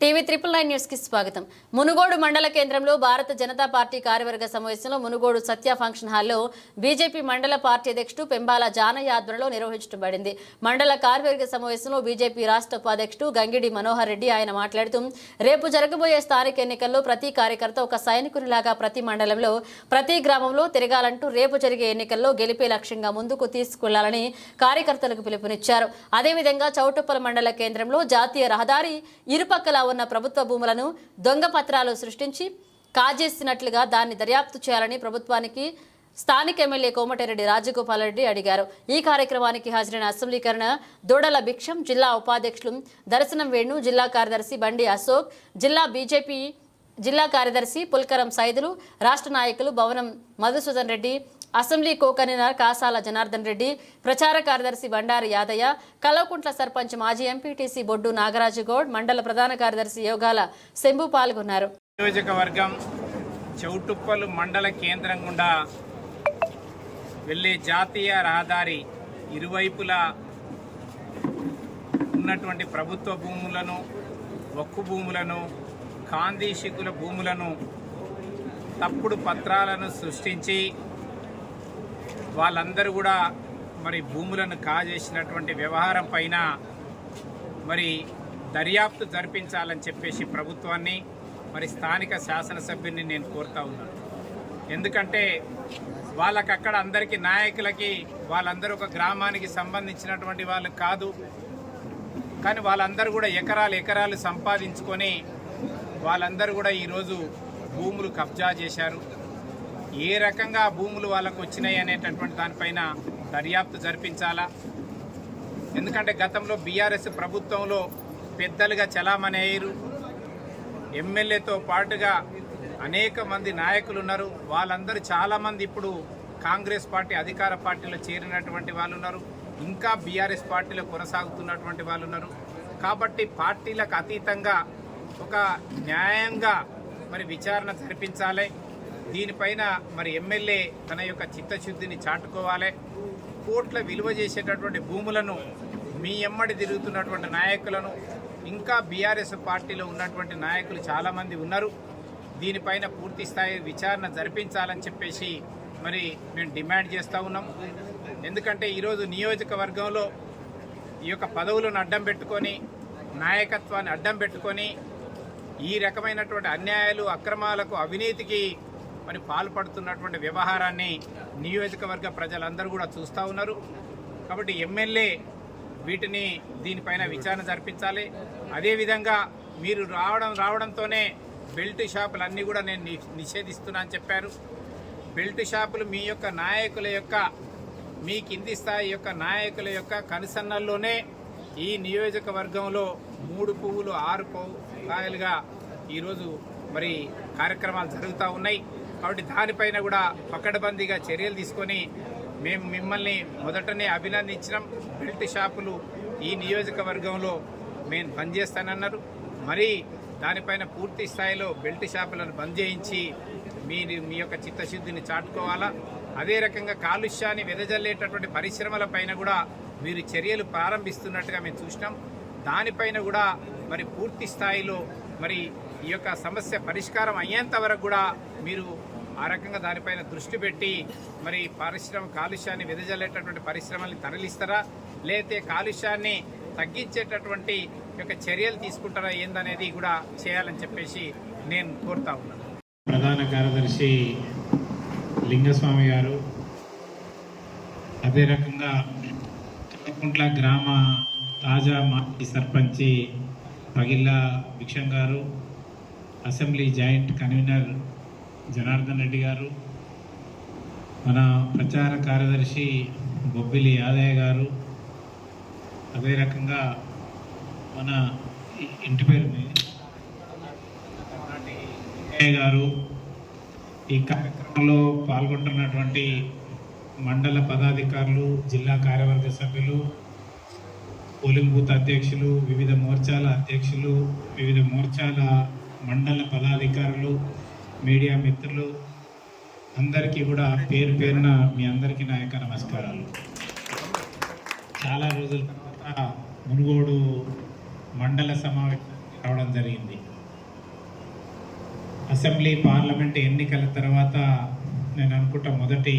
TV triple nine న్యూస్కి స్వాగతం. మునుగోడు మండల కేంద్రంలో భారత జనతా పార్టీ కార్యవర్గ సమావేశంలో మునుగోడు సత్య ఫంక్షన్ హాల్లో బీజేపీ మండల పార్టీ అధ్యక్షుడు పెంబాల జానయ్య ఆధ్వర్యంలో నిర్వహించబడింది. మండల కార్యవర్గ సమావేశంలో బీజేపీ రాష్ట్ర ఉపాధ్యక్షుడు గంగిడి మనోహర్ రెడ్డి ఆయన మాట్లాడుతూ రేపు జరగబోయే స్థానిక ఎన్నికల్లో ప్రతి కార్యకర్త ఒక సైనికునిలాగా ప్రతి మండలంలో ప్రతి గ్రామంలో తిరగాలంటూ రేపు జరిగే ఎన్నికల్లో గెలిపే లక్ష్యంగా ముందుకు తీసుకెళ్ళాలని కార్యకర్తలకు పిలుపునిచ్చారు. అదేవిధంగా చౌటుప్పల మండల కేంద్రంలో జాతీయ రహదారి ఇరుపక్కల ఉన్న ప్రభుత్వ భూములను దొంగ పత్రాలు సృష్టించి కాజేసినట్లుగా దాన్ని దర్యాప్తు చేయాలని ప్రభుత్వానికి స్థానిక ఎమ్మెల్యే కోమటిరెడ్డి రాజగోపాల్ రెడ్డి అడిగారు. ఈ కార్యక్రమానికి హాజరైన అసెంబ్లీకరణ దూడల భిక్షం జిల్లా ఉపాధ్యక్షులు దర్శనం వేణు జిల్లా కార్యదర్శి బండి అశోక్ జిల్లా బీజేపీ జిల్లా కార్యదర్శి పుల్కరం సైదులు రాష్ట్ర నాయకులు Bhavanam Madhusudan Reddy assembly co convener Kasala Janardhan Reddy ప్రచార కార్యదర్శి బండారి యాదయ్య కలవకుంట్ల సర్పంచ్ మాజీ ఎంపీటీసీ బొడ్డు నాగరాజుగౌడ్ మండల ప్రధాన కార్యదర్శి యోగాల శంభు పాల్గొన్నారు. నియోజకవర్గం చౌటుప్పలు మండల కేంద్రం గుండా వెళ్ళే జాతీయ రహదారి ఇరువైపులా ఉన్నటువంటి ప్రభుత్వ భూములను ఒక్కు భూములను కాందీశికుల భూములను తప్పుడు పత్రాలను సృష్టించి వాళ్ళందరూ కూడా మరి భూములను కాజేసినటువంటి వ్యవహారం పైన మరి దర్యాప్తు జరిపించాలని చెప్పేసి ప్రభుత్వాన్ని మరి స్థానిక శాసనసభ్యుని నేను కోరుతా ఉన్నాను. ఎందుకంటే వాళ్ళకి అక్కడ అందరికీ నాయకులకి వాళ్ళందరూ ఒక గ్రామానికి సంబంధించినటువంటి వాళ్ళు కాదు. కానీ వాళ్ళందరూ కూడా ఎకరాలు ఎకరాలు సంపాదించుకొని వాళ్ళందరూ కూడా ఈరోజు భూములు కబ్జా చేశారు. ఏ రకంగా భూములు వాళ్ళకు వచ్చినాయి అనేటటువంటి దానిపైన దర్యాప్తు జరిపించాలా? ఎందుకంటే గతంలో బీఆర్ఎస్ ప్రభుత్వంలో పెద్దలుగా చలామణి అయ్యారు ఎమ్మెల్యేతో పాటుగా అనేక మంది నాయకులు ఉన్నారు. వాళ్ళందరూ చాలామంది ఇప్పుడు కాంగ్రెస్ పార్టీ అధికార పార్టీలో చేరినటువంటి వాళ్ళు ఉన్నారు. ఇంకా బీఆర్ఎస్ పార్టీలో కొనసాగుతున్నటువంటి వాళ్ళు ఉన్నారు. కాబట్టి పార్టీలకు అతీతంగా ఒక న్యాయంగా మరి విచారణ జరిపించాలి. దీనిపైన మరి ఎమ్మెల్యే తన యొక్క చిత్తశుద్ధిని చాటుకోవాలి. కోట్ల విలువ చేసేటటువంటి భూములను మీ ఎమ్మడి తిరుగుతున్నటువంటి నాయకులను ఇంకా బీఆర్ఎస్ పార్టీలో ఉన్నటువంటి నాయకులు చాలామంది ఉన్నారు. దీనిపైన పూర్తి స్థాయి విచారణ జరిపించాలని చెప్పేసి మరి మేము డిమాండ్ చేస్తూ ఉన్నాం. ఎందుకంటే ఈరోజు నియోజకవర్గంలో ఈ యొక్క పదవులను అడ్డం పెట్టుకొని నాయకత్వాన్ని అడ్డం పెట్టుకొని ఈ రకమైనటువంటి అన్యాయాలు అక్రమాలకు అవినీతికి మరి పాల్పడుతున్నటువంటి వ్యవహారాన్ని నియోజకవర్గ ప్రజలందరూ కూడా చూస్తూ ఉన్నారు. కాబట్టి ఎమ్మెల్యే వీటిని దీనిపైన విచారణ జరిపించాలి. అదేవిధంగా మీరు రావడం రావడంతోనే బెల్ట్ షాపులన్నీ కూడా నేను ని- నిషేధిస్తున్నా అని చెప్పారు. బెల్ట్ షాపులు మీ యొక్క నాయకుల యొక్క మీ కింది స్థాయి యొక్క నాయకుల యొక్క కనుసన్నల్లోనే ఈ నియోజకవర్గంలో మూడు పువ్వులు ఆరు పువ్వు కాయలుగా ఈరోజు మరి కార్యక్రమాలు జరుగుతూ ఉన్నాయి. కాబట్టి దానిపైన కూడా పకడ్బందీగా చర్యలు తీసుకొని మేము మిమ్మల్ని మొదటనే అభినందించినాం. బెల్ట్ షాపులు ఈ నియోజకవర్గంలో మేము బంద్ చేస్తానన్నారు మరి దానిపైన పూర్తి స్థాయిలో బెల్ట్ షాపులను బంద్ చేయించి మీరు మీ యొక్క చిత్తశుద్ధిని చాటుకోవాలా? అదే రకంగా కాలుష్యాన్ని వెదజల్లేటటువంటి పరిశ్రమల పైన కూడా మీరు చర్యలు ప్రారంభిస్తున్నట్టుగా మేము చూసినాం. దానిపైన కూడా మరి పూర్తి స్థాయిలో మరి ఈ యొక్క సమస్య పరిష్కారం అయ్యేంత వరకు కూడా మీరు ఆ రకంగా దానిపైన దృష్టి పెట్టి మరి పరిశ్రమ కాలుష్యాన్ని వెదజల్లేటటువంటి పరిశ్రమల్ని తరలిస్తారా? లేతే కాలుష్యాన్ని తగ్గించేటటువంటి యొక్క చర్యలు తీసుకుంటారా? ఏందనేది కూడా చేయాలని చెప్పేసి నేను కోరుతా ఉన్నాను. ప్రధాన కార్యదర్శి లింగస్వామి గారు అదే రకంగా కుంట్ల గ్రామ తాజా మాజీ సర్పంచి పగిల్లా భిక్షం గారు assembly joint convener Janardhan Reddy గారు మన ప్రచార కార్యదర్శి బొబ్బిలి యాదయ్య గారు అదే రకంగా మన ఇంటి పేరు గారు ఈ కార్యక్రమంలో పాల్గొంటున్నటువంటి మండల పదాధికారులు జిల్లా కార్యవర్గ సభ్యులు పోలింగ్ బూత్ అధ్యక్షులు వివిధ మోర్చాల అధ్యక్షులు వివిధ మోర్చాల మండల పదాధికారులు మీడియా మిత్రులు అందరికీ కూడా పేరు పేరున మీ అందరికీ నా యొక్క నమస్కారాలు. చాలా రోజుల తర్వాత మునుగోడు మండల సమావేశానికి రావడం జరిగింది. అసెంబ్లీ పార్లమెంట్ ఎన్నికల తర్వాత నేను అనుకుంటా మొదటి